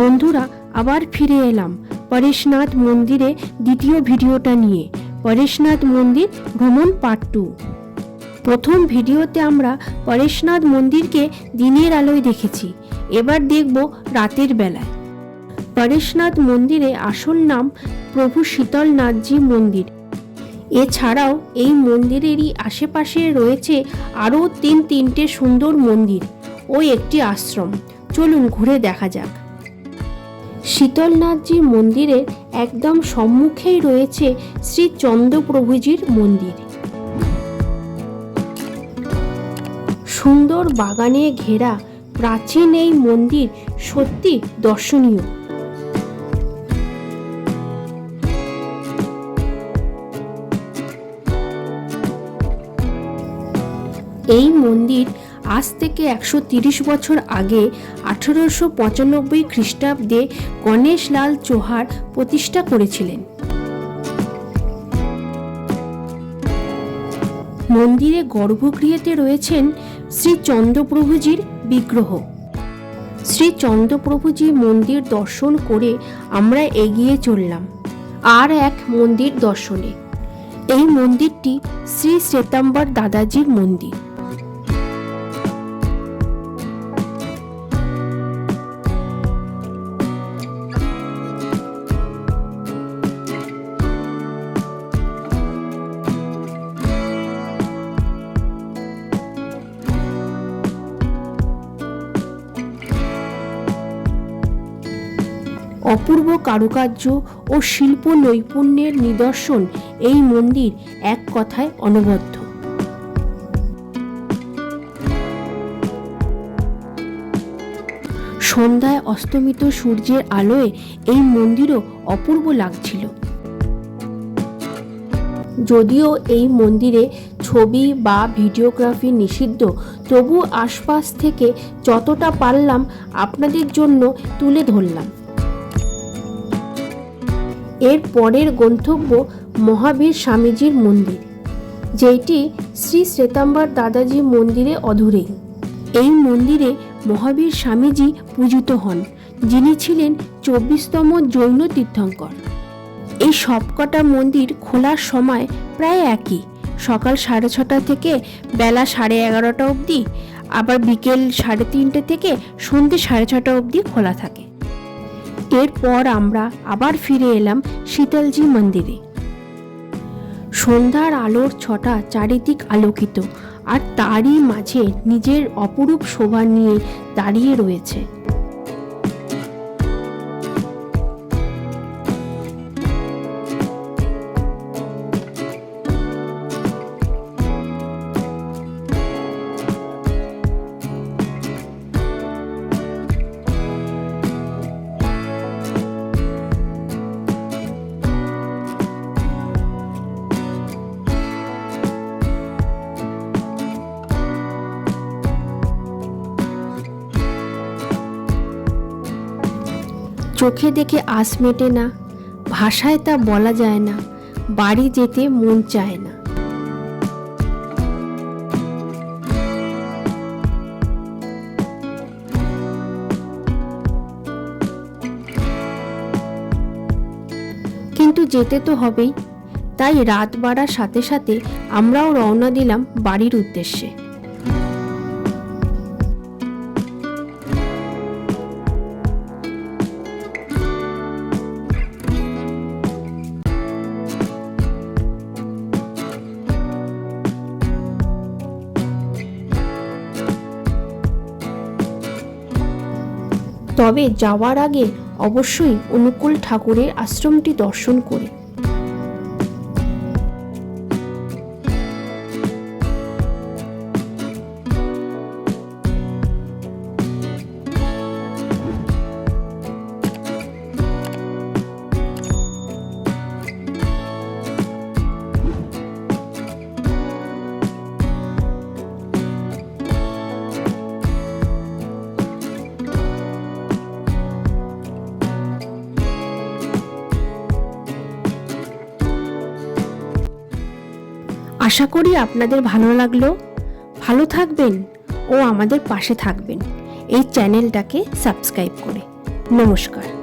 বন্ধুরা, আবার ফিরে এলাম পরেশনাথ মন্দিরে দ্বিতীয় ভিডিওটা নিয়ে। পরেশনাথ মন্দির ভ্রমণ পার্ট টু প্রথম ভিডিওতে আমরা পরেশনাথ মন্দিরকে দিনের আলোয় দেখেছি, এবার দেখব রাতের বেলায়। পরেশনাথ মন্দিরে আসল নাম প্রভু শীতলনাথজি মন্দির। এছাড়াও এই মন্দিরেরই আশেপাশে রয়েছে আরও তিন তিনটে সুন্দর মন্দির ও একটি আশ্রম। চলুন ঘুরে দেখা যাক। শীতলনাথজি মন্দিরের একদম সম্মুখেই রয়েছে শ্রী চন্দ্রপ্রভুজির মন্দির। সুন্দর বাগানে ঘেরা প্রাচীন এই মন্দির সত্যি দর্শনীয়। এই মন্দির আজ থেকে একশো বছর আগে আঠারোশো পঁচানব্বই খ্রিস্টাব্দে গণেশলাল চোহার প্রতিষ্ঠা করেছিলেন। মন্দিরে গর্ভগৃহেতে রয়েছেন শ্রী চন্দ্রপ্রভুজির বিগ্রহ। শ্রী চন্দ্রপ্রভুজি মন্দির দর্শন করে আমরা এগিয়ে চললাম, আর এক মন্দির দর্শনে। এই মন্দিরটি শ্রী শ্বেতাম্বর দাদাজির মন্দির। অপূর্ব কারুকার্য ও শিল্প নৈপুণ্যের নিদর্শন এই মন্দির এক কথায় অনবদ্য। সন্ধ্যায় অস্তমিত সূর্যের আলোয় এই মন্দিরও অপূর্ব লাগছিল। যদিও এই মন্দিরে ছবি বা ভিডিওগ্রাফি নিষিদ্ধ, তবু আশপাশ থেকে যতটা পারলাম আপনাদের জন্য তুলে ধরলাম। এর পরের গন্তব্য মহাবীর স্বামীজির মন্দির যেটি শ্রী শ্বেতাম্বর দাদাজি মন্দিরে অধুরেই। এই মন্দিরে মহাবীর স্বামীজি পূজিত হন, যিনি ছিলেন চব্বিশতম জৈন তীর্থঙ্কর। এই সবকটা মন্দির খোলার সময় প্রায় একই, সকাল সাড়ে ছটা থেকে বেলা সাড়ে এগারোটা অবধি, আবার বিকেল সাড়ে তিনটে থেকে সন্ধ্যে সাড়ে ছটা অবধি খোলা থাকে। এরপর আমরা আবার ফিরে এলাম শীতলজি মন্দিরে। সন্ধ্যার আলোর ছটা চারিদিক আলোকিত, আর তারই মাঝে নিজের অপরূপ শোভা নিয়ে দাঁড়িয়ে রয়েছে। চোখে দেখে আস মেটে না, ভাষায় তা বলা যায় না, বাড়ি যেতে মন চায় না। কিন্তু যেতে তো হবেই, তাই রাত বাড়ার সাথে সাথে আমরাও রওনা দিলাম বাড়ির উদ্দেশ্যে। তবে যাওয়ার আগে অবশ্যই অনুকূল ঠাকুরের আশ্রমটি দর্শন করে। আশা করি আপনাদের ভালো লাগল। ভালো থাকবেন ও আমাদের পাশে থাকবেন। এই চ্যানেলটাকে সাবস্ক্রাইব করে। নমস্কার।